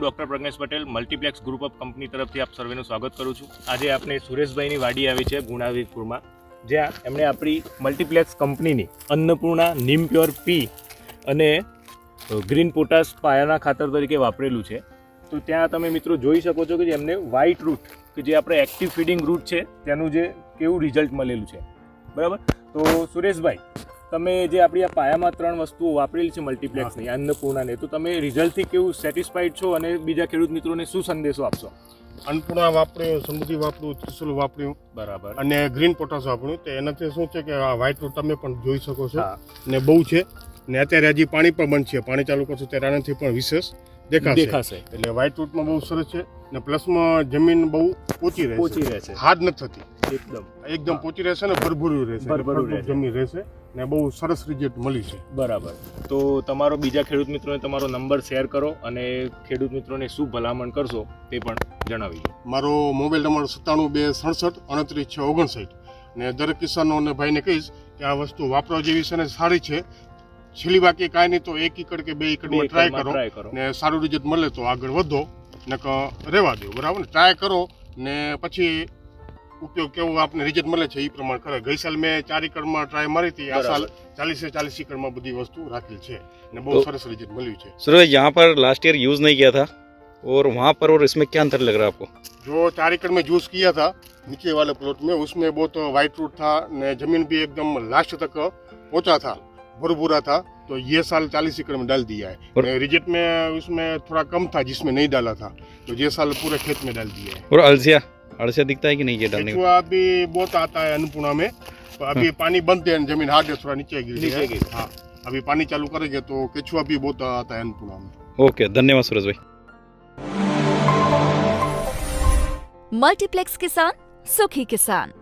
Doctor Pragnesh Patel, multiplex group of company તરફથી આપ સર્વેનું સ્વાગત કરું છું. આજે આપણે સુરેશભાઈની વાડી આવી છે ગુણાવીરપુરમાં, જ્યાં એમણે આપણી મલ્ટીપ્લેક્સ કંપનીની અન્નપૂર્ણા નીમ પ્યોર પી અને ગ્રીન પોટાશ પાયાના ખાતર તરીકે વાપરેલું છે. તો ત્યાં તમે મિત્રો જોઈ શકો છો કે એમને વ્હાઇટ રૂટ કે જે આપણે એક્ટિવ ફીડિંગ રૂટ છે, તેનું જે કેવું રિઝલ્ટ મળેલું છે. બરાબર? તો સુરેશભાઈ તમે જે આપણી આ પાયામાં ત્રણ વસ્તુઓ વાપરેલી છે મલ્ટીપ્લેક્સની અન્નપૂર્ણાને તો તમે રિઝલ્ટથી કેવું સેટિસ્ફાઈડ છો અને બીજા ખેડૂત મિત્રોને શું સંદેશો આપશો? અન્નપૂર્ણા વાપર્યું સમૃદ્ધિ વાપર્યું ત્રિશુલ વાપર્યું બરાબર. અને ગ્રીન પોટાશ વાપર્યું. તો એનાથી શું છે કે આ વ્હાઇટ રૂટ તમે પણ જોઈ શકો છો ને બહુ છે. ને અત્યારે હજી પાણી પણ બંધ છે. પાણી ચાલુ કરશું ત્યારે આનાથી પણ વિશેષ દેખાશે. એટલે વ્હાઇટ રૂટમાં બહુ સરસ છે ને પ્લસમાં જમીન બહુ ઓછી રહે ઓછી રહે છે. હાથ નથી થતી. એકદમ. એકદમ પોચી રહેશે ને ભરભૂર્યું રહેશે. ભરભૂરું રહેશે. જમીન રહેશે ને બહુ સરસ રિઝલ્ટ મળી છે. બરાબર. તો તમારો બીજા ખેડૂત મિત્રોને તમારો નંબર શેર કરો અને ખેડૂત મિત્રોને શું ભલામણ કરશો તે પણ જણાવી દો. મારો મોબાઈલ નંબર સત્તાણું બે સડસઠ અડત્રીસ છ ઓગણસાઠ. ને દરેક કિસાનો અને ભાઈને કહીશ કે આ વસ્તુ વાપરવા જેવી છે ને સારી છે. છેલ્લી બાકી કાંઈ નહીં તો એક એકડ કે બે એકડમાં ટ્રાય કરો ટ્રાય કરો. ને સારું રિઝલ્ટ મળે તો આગળ વધો. ને રહેવા દો. બરાબર ને? ટ્રાય કરો ને પછી ઉપયોગ કેવું આપને રિઝલ્ટ મળે છે એ પ્રમાણે કરે ગઈ સાલ મેં ચાર એકડમાં ટ્રાય મારી હતી આ સાલ ચાલીસે ચાલીસ એકડમાં બધી વસ્તુ રાખેલ છે ને બહુ તો- સરસ રિઝલ્ટ મળ્યું છે सूरज यहाँ पर लास्ट ईयर यूज़ नहीं किया था और वहाँ पर और इसमें क्या अंतर लग रहा है आपको जो चार एकड़ में जूस किया था नीचे वाले प्लॉट में उसमें बहुत वाइट रूट था ने जमीन भी एकदम लास्ट तक पहुंचा था भुरभुरा था तो ये साल चालीस एकड़ में डाल दिया है और- ने रिजेक्ट में उसमें थोड़ा कम था जिसमें नहीं डाला था तो ये साल पूरे खेत में डाल दिया है और अलसिया अलसिया दिखता है कि नहीं ये डालने का? बहुत आता है अन्नपूर्णा में। तो अभी पानी बंद है ज़मीन हार्ड है थोड़ा नीचे गिर है हाँ। अभी पानी चालू करेंगे तो केचुआ भी बहुत आता है अन्नपूर्णा में। ओके धन्यवाद सूरज भाई। मल्टीप्लेक्स किसान सुखी किसान।